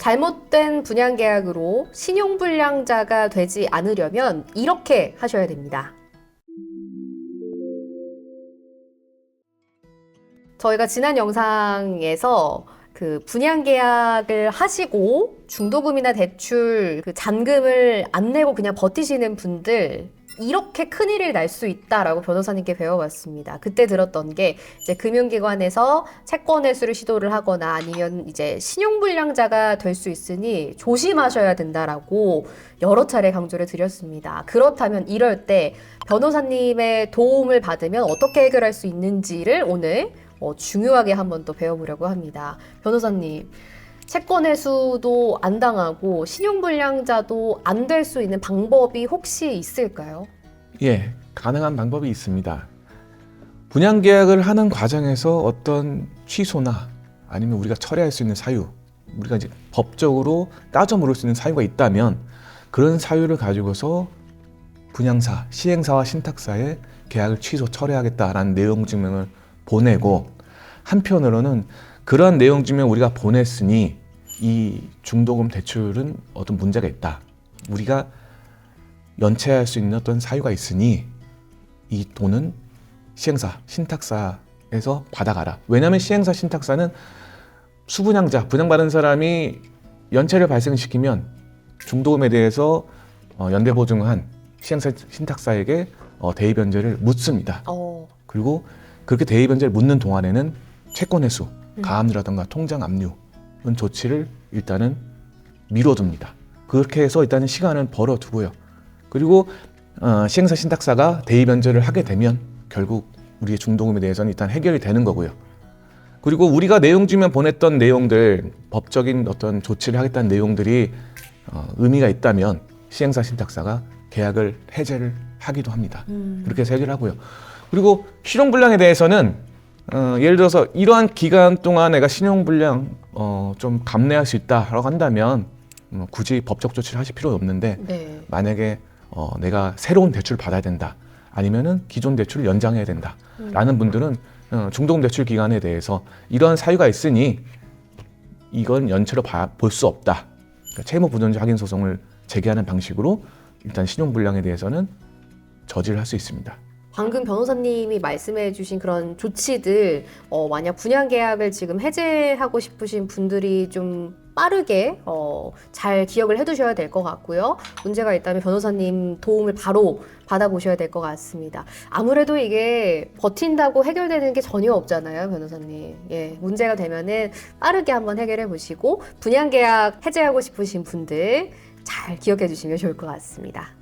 잘못된 분양 계약으로 신용 불량자가 되지 않으려면 이렇게 하셔야 됩니다. 저희가 지난 영상에서 그 분양 계약을 하시고 중도금이나 대출 그 잔금을 안 내고 그냥 버티시는 분들 이렇게 큰일을 날 수 있다라고 변호사님께 배워봤습니다. 그때 들었던 게 이제 금융기관에서 채권 회수를 시도를 하거나 아니면 이제 신용불량자가 될 수 있으니 조심하셔야 된다라고 여러 차례 강조를 드렸습니다. 그렇다면 이럴 때 변호사님의 도움을 받으면 어떻게 해결할 수 있는지를 오늘 어, 중요하게 한번 또 배워보려고 합니다. 변호사님, 채권 회수도 안 당하고 신용불량자도 안 될 수 있는 방법이 혹시 있을까요? 예, 가능한 방법이 있습니다. 분양 계약을 하는 과정에서 어떤 취소나 아니면 우리가 처리할 수 있는 사유, 우리가 이제 법적으로 따져 물을 수 있는 사유가 있다면 그런 사유를 가지고서 분양사, 시행사와 신탁사에 계약을 취소 처리하겠다라는 내용 증명을 보내고 한편으로는 그러한 내용 증명 우리가 보냈으니 이 중도금 대출은 어떤 문제가 있다. 우리가 연체할 수 있는 어떤 사유가 있으니 이 돈은 시행사, 신탁사에서 받아가라. 왜냐하면 시행사, 신탁사는 수분양자, 분양받은 사람이 연체를 발생시키면 중도금에 대해서 어, 연대 보증한 시행사, 신탁사에게 어, 대의 변제를 묻습니다. 어, 그리고 그렇게 대의 변제를 묻는 동안에는 채권 회수, 가압류라든가 통장 압류 은 조치를 일단은 미뤄둡니다. 그렇게 해서 일단은 시간을 벌어두고요. 그리고 어, 시행사 신탁사가 대의 변제를 하게 되면 결국 우리의 중도금에 대해서는 일단 해결이 되는 거고요. 그리고 우리가 내용 주면 보냈던 내용들 법적인 어떤 조치를 하겠다는 내용들이 어, 의미가 있다면 시행사 신탁사가 계약을 해제를 하기도 합니다. 음. 그렇게 해서 해결하고요. 그리고 신용불량에 대해서는 어, 예를 들어서 이러한 기간 동안 내가 신용불량 어, 좀 감내할 수 있다라고 한다면 음, 굳이 법적 조치를 하실 필요 없는데 네. 만약에 어, 내가 새로운 대출을 받아야 된다 아니면은 기존 대출을 연장해야 된다라는 분들은 어, 중도금 대출 기간에 대해서 이러한 사유가 있으니 이건 연체로 볼 수 없다. 그러니까 채무 부존재 확인 소송을 제기하는 방식으로 일단 신용불량에 대해서는 저지를 할 수 있습니다. 방금 변호사님이 말씀해 주신 그런 조치들, 어, 만약 분양 계약을 지금 해제하고 싶으신 분들이 좀 빠르게 어, 잘 기억을 해두셔야 될 것 같고요. 문제가 있다면 변호사님 도움을 바로 받아보셔야 될 것 같습니다. 아무래도 이게 버틴다고 해결되는 게 전혀 없잖아요, 변호사님. 예, 문제가 되면은 빠르게 한번 해결해 보시고 분양 계약 해제하고 싶으신 분들 잘 기억해 주시면 좋을 것 같습니다.